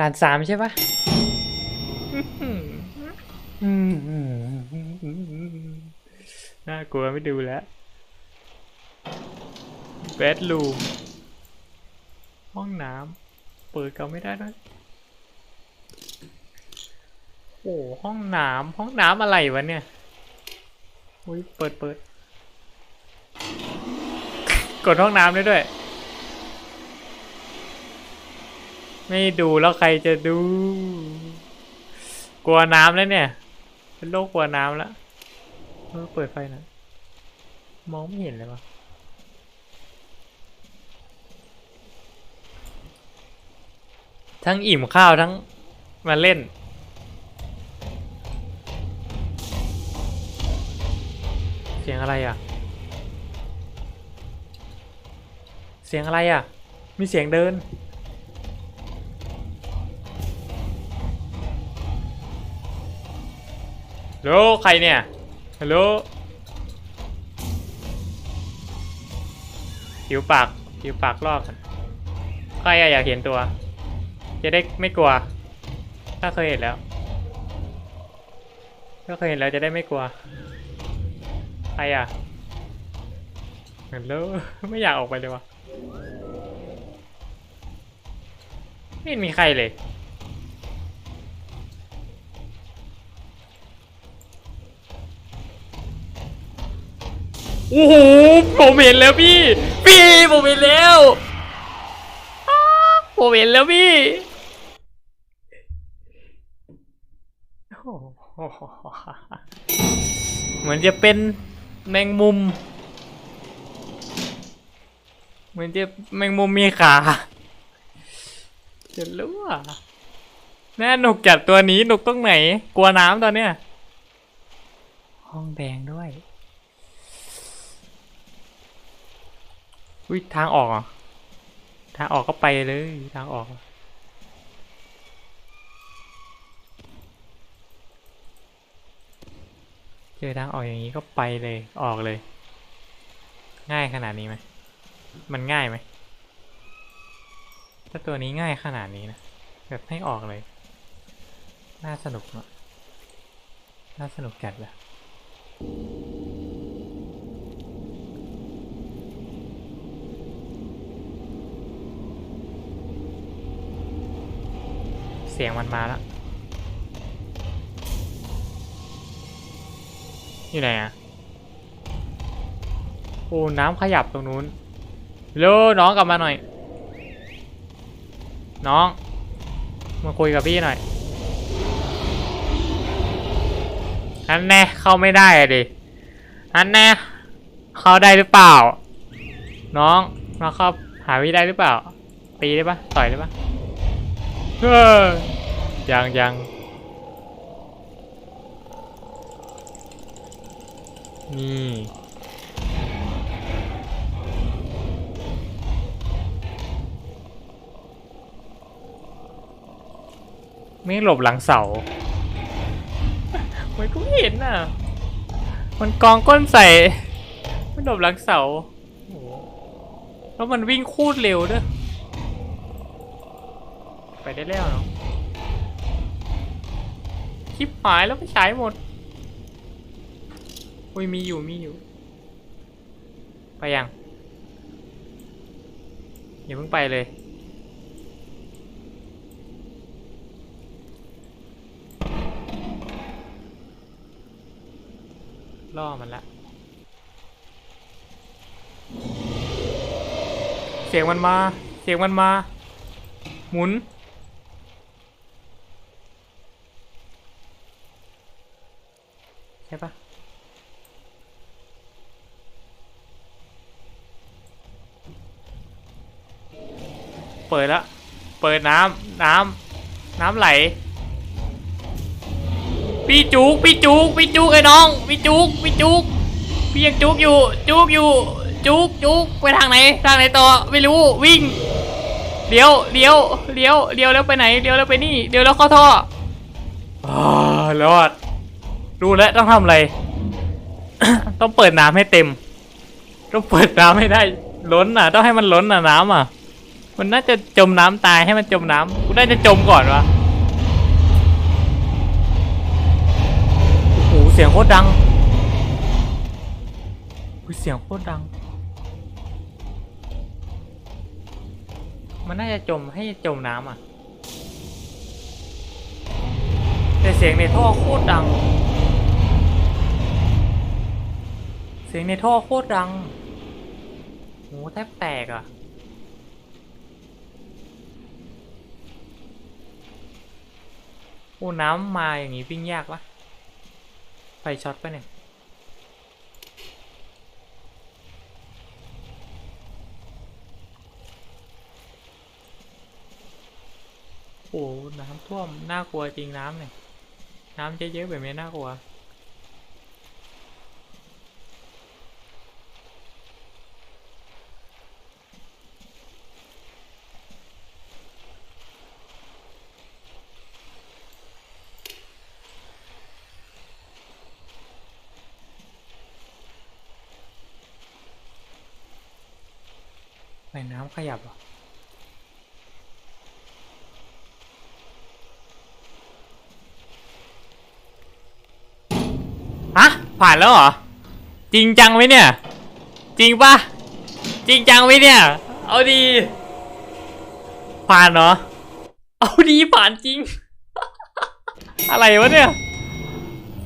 ด่านสามใช่ปะน่ากลัวไม่ดูแล้วเบดรูมห้องน้ำเปิดก็ไม่ได้ด้วยโอ้ห้องน้ำห้องน้ำอะไรวะเนี่ยอุ้ยเปิดเปิดกดห้องน้ำได้ด้วย ไม่ดูแล้วใครจะดู กลัวน้ำแล้วเนี่ย เป็นโรคกลัวน้ำแล้วเออเปิดไฟหนะมองไม่เห็นเลยวะทั้งอิ่มข้าวทั้งมาเล่นเสียงอะไรอะ เสียงอะไรอะ มีเสียงเดิน ฮัลโหลใครเนี่ยฮัลโหลผิวปากผิวปากลอกกันใครอะอยากเห็นตัว จะได้ไม่กลัว ถ้าเคยเห็นแล้ว ถ้าเคยเห็นแล้วจะได้ไม่กลัวใครอะฮัลโหลไม่อยากออกไปเลยวะไม่มีใครเลย โอ้โหผมเห็นแล้วพี่ พี่ผมเห็นแล้วผมเห็นแล้วพี่เหมือนจะเป็นแมงมุม เหมือนจะแมงมุมมีขาจะรู้อะแน่หนุกจัดตัวนี้หนุกตรงไหน กลัวน้ำตอนเนี้ย ห้องแดงด้วย อุ้ยทางออกเหรอทางออกก็ไปเลยทางออก เจอทางออกอย่างนี้ก็ไปเลยออกเลย ง่ายขนาดนี้ไหมมันง่ายไหมถ้าตัวนี้ง่ายขนาดนี้นะแบบให้ออกเลย น่าสนุกเนอะน่าสนุกจัดเลย สียงมันมาแล้ว อยู่ไหนอะ โอ้ น้ำขยับตรงนู้น เร็วน้องกลับมาหน่อย น้อง มาคุยกับพี่หน่อยอันแน่เข้าไม่ได้อะดิอันแน่เข้าได้หรือเปล่า น้องมาเข้าหาพี่ได้หรือเปล่า ตีได้ปะต่อยได้ปะ ยังยังนี่ไม่หลบหลังเสามันก็ไม่เห็นน่ะ มันกองก้นใส่ไม่หลบหลังเสา แล้วมันวิ่งคูดเร็วด้วย ไปได้แล้วเนาะคลิปหายแล้วไปฉายหมดอุ้ยมีอยู่มีอยู่ ไปยังอย่าเพิ่งไปเลยล่อมันละ เสียงมันมา เสียงมันมา หมุน เปิดแล้วเปิดน้ำน้ำน้ำไหลพี่จุกพี่จุกพี่จุกไอ้น้องพี่จุกพี่จุกพี่ยังจุกอยู่จุกอยู่จุกจุกไปทางไหนทางไหนต่อไม่รู้วิ่งเลี้ยวเลี้ยวเลี้ยวเลี้ยวแล้วไปไหนเลี้ยวแล้วไปนี่เลี้ยวแล้วเข้าท่ออ่ารอดรู้แล้วต้องทำอะไร ต้องเปิดน้ำให้เต็ม ต้องเปิดน้ำให้ได้ ล้นอะ ต้องให้มันล้นอะน้ำอะ มันน่าจะจมน้ำตายให้มันจมน้ำกูน่าจะจมก่อนวะโอ้โหเสียงโคตรดังอุ๊ยเสียงโคตรดัง มันน่าจะจมให้จมน้ำอะ แต่เสียงในท่อโคตรดัง เสียงในท่อโคตรดังโหแทบแตกอะ โอ้น้ำมาอย่างนี้วิ่งยากวะไฟช็อตปะเนี่ยโอ้น้ำท่วมน่ากลัวจริงน้ำเนี่ย น้ำเยอะๆแบบนี้น่ากลัว ยับฮะผ่านแล้วเหรอ จริงจังไหมเนี่ย จริงปะจริงจังไหมเนี่ย เอาดี ผ่านเหรอ เอาดีผ่านจริง อะไรวะเนี่ย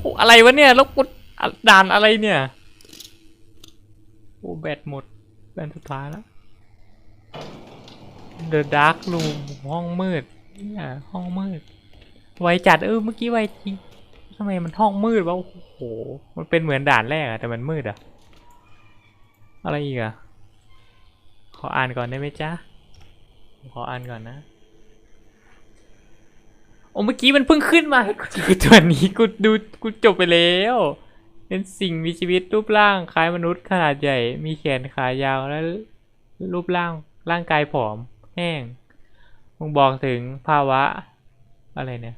โอ้อะไรวะเนี่ยแล้วกูด่านอะไรเนี่ย โอ้แบตหมดแบตสุดท้ายแล้ว The Dark Room ห้องมืดเนี่ยห้องมืด ไวจัดเออเมื่อกี้ไวจริงทำไมมันห้องมืดวะโอ้โห มันเป็นเหมือนด่านแรกอะแต่มันมืดอะอะไรอีกอะขออ่านก่อนได้ไหมจ๊ะ ขออ่านก่อนนะ โอ้เมื่อกี้มันเพิ่งขึ้นมากูตัวนี้กูดูกูจบไปแล้ว เป็นสิ่งมีชีวิตรูปร่างคล้ายมนุษย์ขนาดใหญ่ มีแขนขายาวและรูปร่าง ร่างกายผอม แห้งมึงบอกถึงภาวะ อะไรเนี่ย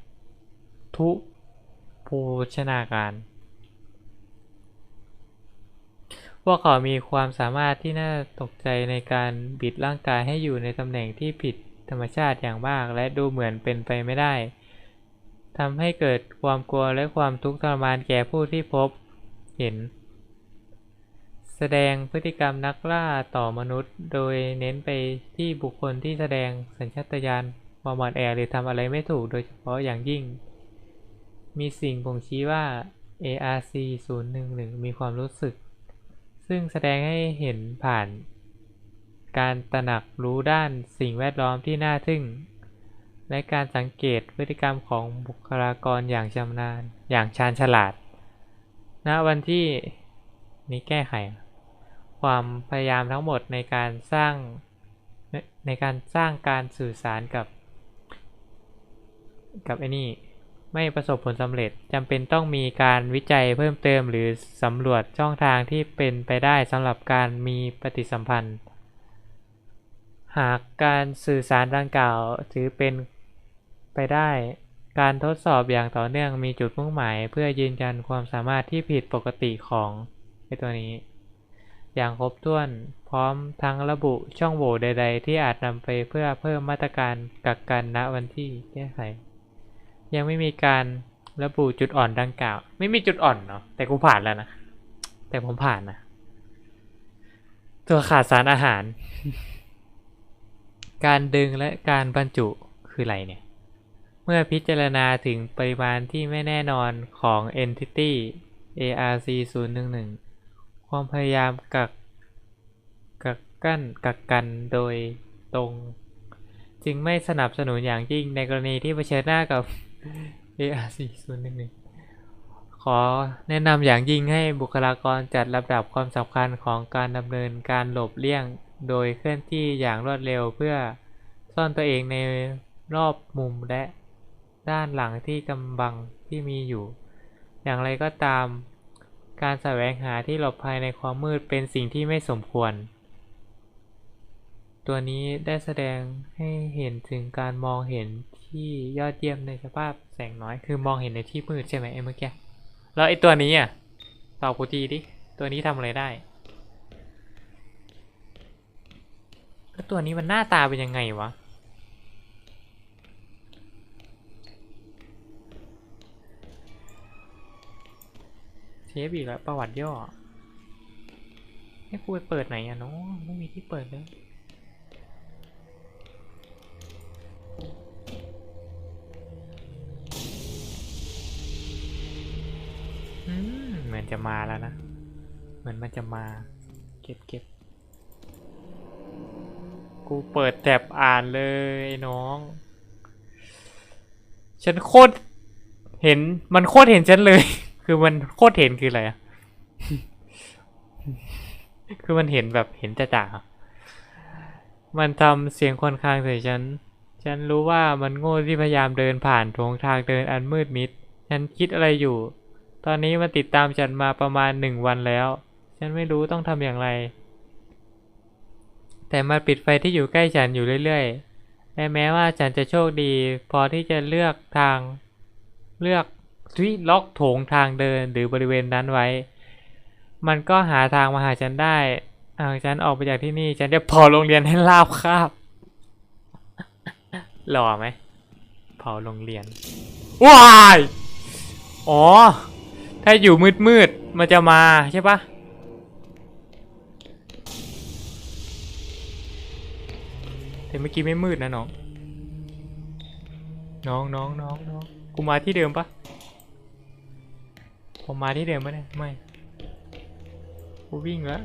ทุโภชนาการ พวกเขามีความสามารถที่น่าตกใจในการบิดร่างกายให้อยู่ในตำแหน่งที่ผิดธรรมชาติอย่างมาก และดูเหมือนเป็นไปไม่ได้ทำให้เกิดความกลัวและความทุกข์ทรมานแก่ผู้ที่พบเห็น แสดงพฤติกรรมนักล่าต่อมนุษย์ โดยเน้นไปที่บุคคลที่แสดงสัญชาตญาณความอ่อนแอหรือทำอะไรไม่ถูกโดยเฉพาะอย่างยิ่ง มีสิ่งบ่งชี้ว่า ARC-011 มีความรู้สึก ซึ่งแสดงให้เห็นผ่าน การตระหนักรู้ด้านสิ่งแวดล้อมที่น่าทึ่ง และการสังเกตพฤติกรรมของบุคลากรอย่างชำนาญ อย่างชาญฉลาดณวันที่นี้แก้ไข ความพยายามทั้งหมดในการสร้างในการสร้างการสื่อสารกับ กับไอ้นี่ไม่ประสบผลสำเร็จจำเป็นต้องมีการวิจัยเพิ่มเติมหรือสำรวจช่องทางที่เป็นไปได้สำหรับการมีปฏิสัมพันธ์ หากการสื่อสารดังกล่าวถือเป็นไปได้ การทดสอบอย่างต่อเนื่องมีจุดมุ่งหมาย เพื่อยืนยันความสามารถที่ผิดปกติของไอตัวนี้ อย่างครบถ้วนพร้อมทั้งระบุช่องโหว่ใด ๆ ที่อาจนำไปเพื่อเพิ่มมาตรการกักกันณวันที่แก้ไข ยังไม่มีการระบุจุดอ่อนดังกล่าว ไม่มีจุดอ่อนเนาะแต่กูผ่านแล้วนะ แต่ผมผ่านนะ ตัวขาดสารอาหาร การดึงและการบรรจุคืออะไรเนี่ย เมื่อพิจารณาถึงปริมาณที่ไม่แน่นอนของ entity ARC011 ความพยายามกักกักกั้นกักกันโดยตรง จึงไม่สนับสนุนอย่างยิ่งในกรณีที่เผชิญหน้ากับ ARC011 ขอแนะนำอย่างยิ่งให้บุคลากรจัดลำดับความสำคัญของการดำเนินการหลบเลี่ยง โดยเคลื่อนที่อย่างรวดเร็วเพื่อซ่อนตัวเองในรอบมุมและด้านหลังที่กำบังที่มีอยู่ อย่างไรก็ตาม การแสวงหาที่หลบภายในความมืดเป็นสิ่งที่ไม่สมควร ตัวนี้ได้แสดงให้เห็นถึงการมองเห็นที่ยอดเยี่ยมในสภาพแสงน้อย คือมองเห็นในที่มืดใช่ไหมไอ้เมื่อกี้ แล้วไอ้ตัวนี้อะตอบกูทีดิ ตัวนี้ทำอะไรได้แล้วตัวนี้มันหน้าตาเป็นยังไงวะ เทปอีกแล้วประวัติย่อให้กูไปเปิดไหนอะเนาะไม่มีที่เปิดเลยเหมือนจะมาแล้วนะ เหมือนมันจะมา เก็บเก็บกูเปิดแท็บอ่านเลยน้อง ฉันโคตรเห็นมันโคตรเห็นฉันเลย คือมันโคตรเห็นคืออะไรอะคือมันเห็นแบบเห็นจ่าๆอะมันทำเสียงค่อนข้างใส่ฉัน ฉันรู้ว่ามันโง่ที่พยายามเดินผ่านโถงทางเดินอันมืดมิด ฉันคิดอะไรอยู่ ตอนนี้มันติดตามฉันมาประมาณหนึ่งวันแล้ว ฉันไม่รู้ต้องทำอย่างไร แต่มันปิดไฟที่อยู่ใกล้ฉันอยู่เรื่อยๆและแม้ว่าฉันจะโชคดี พอที่จะเลือกทางเลือก ที่ล็อกโถงทางเดินหรือบริเวณนั้นไว้ มันก็หาทางมาหาฉันได้หากฉันออกไปจากที่นี่ ฉันจะเผาโรงเรียนให้ราบคาบหล่อไหมเผาโรงเรียนว้ายอ๋อ ถ้าอยู่มืดมืดๆมันจะมาใช่ปะแต่เมื่อกี้ไม่มืดนะน้อง น้องน้องน้องน้องกูมาที่เดิมปะ ผมมาที่เดิมปะเนี่ยไม่กูวิ่งแล้ว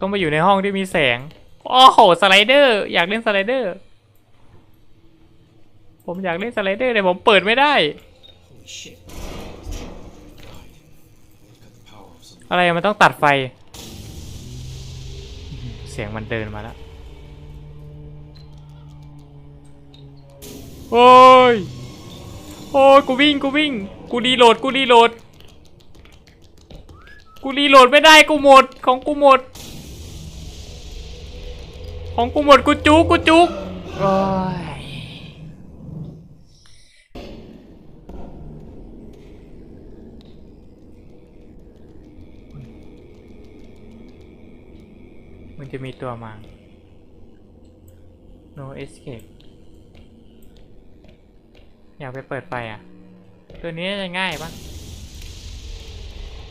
ต้องไปอยู่ในห้องที่มีแสง โอ้โห สไลเดอร์ อยากเล่นสไลเดอร์ ผมอยากเล่นสไลเดอร์แต่ผมเปิดไม่ได้ อะไรมันต้องตัดไฟ เสียงมันเดินมาแล้ว โอ้ย โอ้ย กูวิ่ง กูวิ่ง กูรีโหลด กูรีโหลด กูรีโหลดไม่ได้กูหมดของกูหมด ของกูหมดกูจุกกูจุกโอ้ยมันจะมีตัวมา no escape อยากไปเปิดไฟอะ ตัวนี้จะง่ายปะ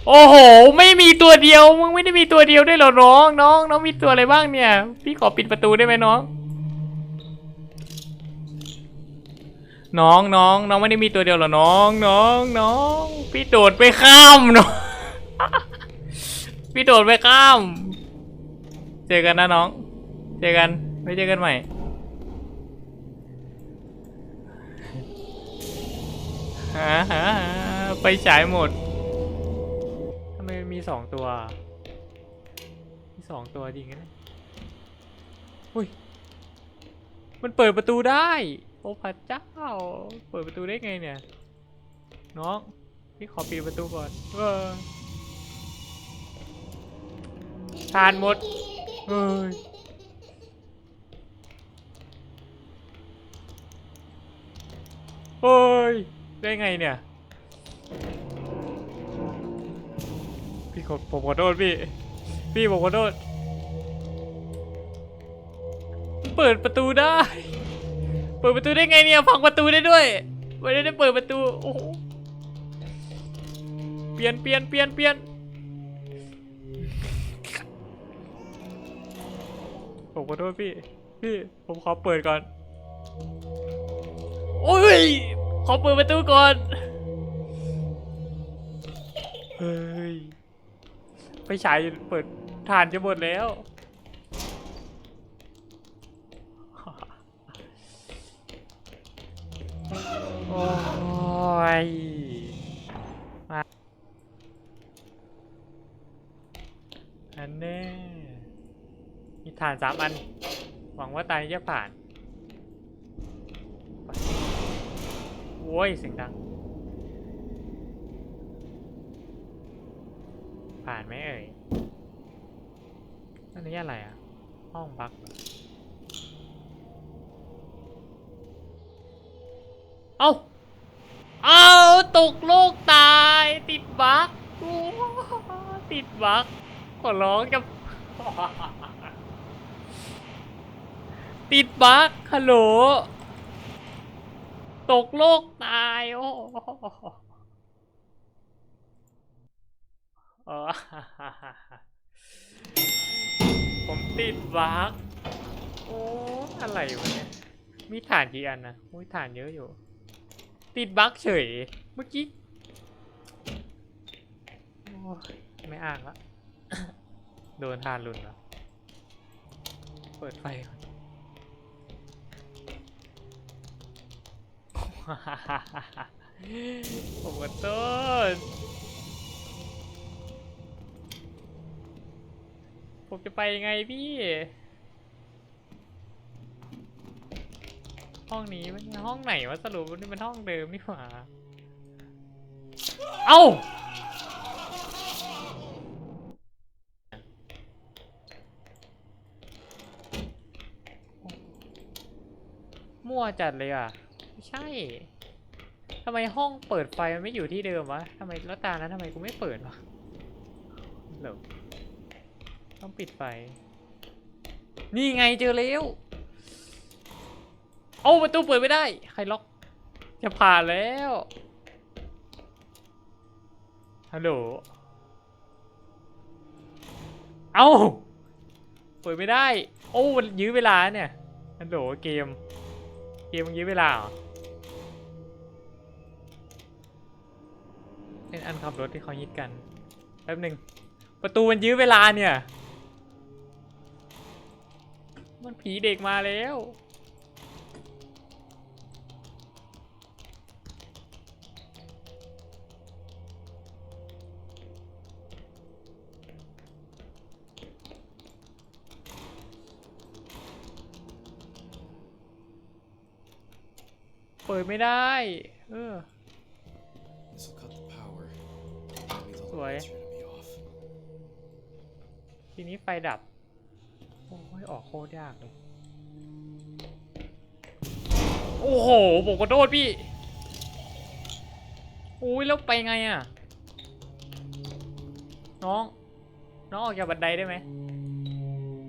โอ้โห ไม่มีตัวเดียว มึงไม่ได้มีตัวเดียวด้วยเหรอน้อง น้องน้องมีตัวอะไรบ้างเนี่ย พี่ขอปิดประตูได้ไหมน้อง น้องน้องน้องไม่ได้มีตัวเดียวเหรอน้อง น้องน้อง พี่โดดไปข้ามน้อง พี่โดดไปข้าม เจอกันนะน้อง เจอกันไว้เจอกันใหม่หาหาหาไปฉายหมด มีสองตัว มีสองตัวจริงนะอุ้ย มันเปิดประตูได้ โอ้พระเจ้า เปิดประตูได้ไงเนี่ย น้อง พี่ขอปิดประตูก่อน เออทานหมดเฮ้ยเฮ้ย ได้ไงเนี่ย ผมขอโทษพี่ พี่ผมขอโทษ เปิดประตูได้ เปิดประตูได้ไงเนี่ยพังประตูได้ด้วยไม่ได้เปิดประตู โอ้โหเปลี่ยนเปลี่ยนเปลี่ยนเปลี่ยนผมขอโทษพี่ พี่ ผมขอเปิดก่อน โอ้ย ขอเปิดประตูก่อน เฮ้ย ไปฉายเปิดฐานจะหมดแล้ว โอ้ยมาอันแน่มีฐานสามอัน หวังว่าตานี้จะผ่านโว้ยเสียงดัง ผ่านไหมเอ่ยอันนี้อะไรอะ ห้องพักเอ้าเอาตกโลกตาย ติดบั๊กติดบั๊กขอร้องจะติดบั๊กฮัลโหล ตกโลกตาย โอ้เออผมติดบั๊กโอ้อะไรวะเนี่ยมีฐานกี่อันนะอุ้ยฐานเยอะอยู่ ติดบั๊กเฉย เมื่อกี้โอ้ไม่อ้างละ โดนทานหลุนแล้วเปิดไฟก่อนผมขอโทษ ผมจะไปยังไงพี่ ห้องนี้มันห้องไหนวะสรุปมันเป็นห้องเดิมนี่หว่า เอ้ามั่วจัดเลยอะ ไม่ใช่ทำไมห้องเปิดไฟมันไม่อยู่ที่เดิมวะทำไมแล้วตานั้นทำไมกูไม่เปิดวะหรอ ต้องปิดไฟ นี่ไงเจอแล้วเอาประตูเปิดไม่ได้ ใครล็อก จะผ่านแล้ว ฮัลโหล เอาเปิดไม่ได้ โอ้มันยื้อเวลาเนี่ย ฮัลโหลเกม เกมมันยื้อเวลาเหรอเป็นอันขับรถที่เขายิดกัน แป๊บหนึ่งประตูมันยื้อเวลาเนี่ย มันผีเด็กมาแล้ว เปิดไม่ได้ เออ This will cut the power. That means all the Why? lights are gonna be off. ทีนี้ไฟดับโออกโคตรยากเลย โอ้โหผมขอโทษพี่อุ้ยแล้วไปไงอะ น้อง น้องออกจากบันไดได้ไหม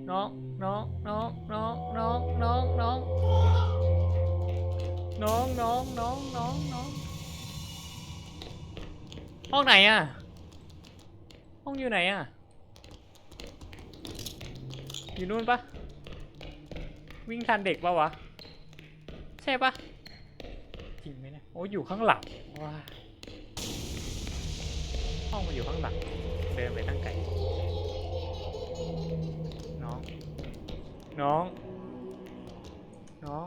น้องน้องน้องน้องน้องน้องน้องน้องน้องน้องน้องน้องห้องไหนอะ ห้องอยู่ไหนอะ อยู่นู่นปะวิ่งทันเด็กปะวะ ใช่ปะจริงไหมเนี่ยโอ้อยู่ข้างหลังว้าห้องมันอยู่ข้างหลัง เดินไปตั้งไกลน้อง น้อง น้อง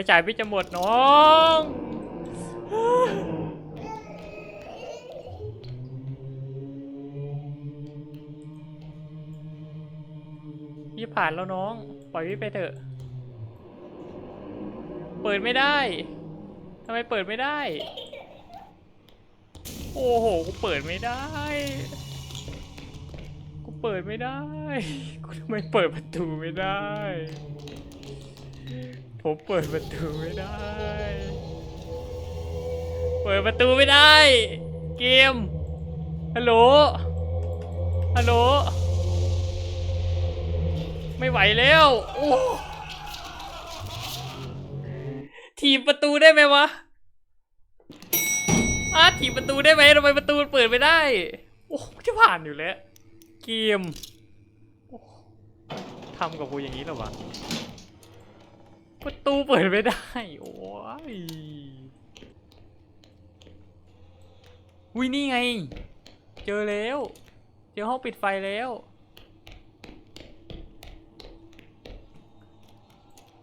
ไปจ่ายพี่จะหมดน้องพี่ผ่านแล้วน้อง ปล่อยพี่ไปเถอะ เปิดไม่ได้ทำไมเปิดไม่ได้ โอ้โห กูเปิดไม่ได้ กูเปิดไม่ได้ กูทำไมเปิดประตูไม่ได้ ผมเปิดประตูไม่ได้ เปิดประตูไม่ได้ เกม ฮัลโหล ฮัลโหล ไม่ไหวแล้วโอ้ถีบประตูได้ไหมวะอาถีบประตูได้ไหมทำไมประตูมันเปิดไม่ได้ โอ้จะผ่านอยู่แล้ว เกมทำกับกูอย่างนี้หรอวะ ประตูเปิดไม่ได้ โอ้ยวินี่ไง เจอแล้ว เจอห้องปิดไฟแล้ว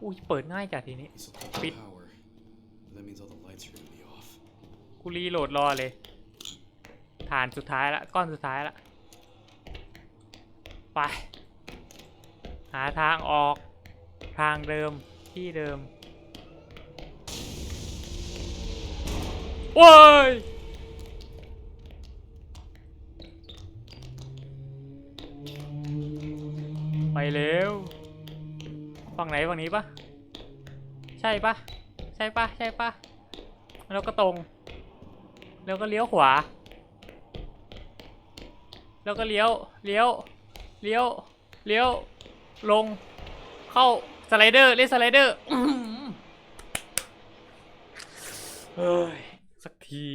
อุ้ยเปิดง่ายจัดทีนี้ This will cut the Beat. power. That means all the lights are gonna be off. กูรีโหลดรอเลย ฐานสุดท้ายละ ก้อนสุดท้ายละ ไป หาทางออก ทางเดิม ที่เดิมว้ายไปแล้วฝั่งไหนฝั่งนี้ปะใช่ปะใช่ปะใช่ปะแล้วก็ตรง แล้วก็เลี้ยวขวา แล้วก็เลี้ยวเลี้ยวเลี้ยวเลี้ยวลงเข้า สไลเดอร์เล่นสไลเดอร์เฮ้ยสักที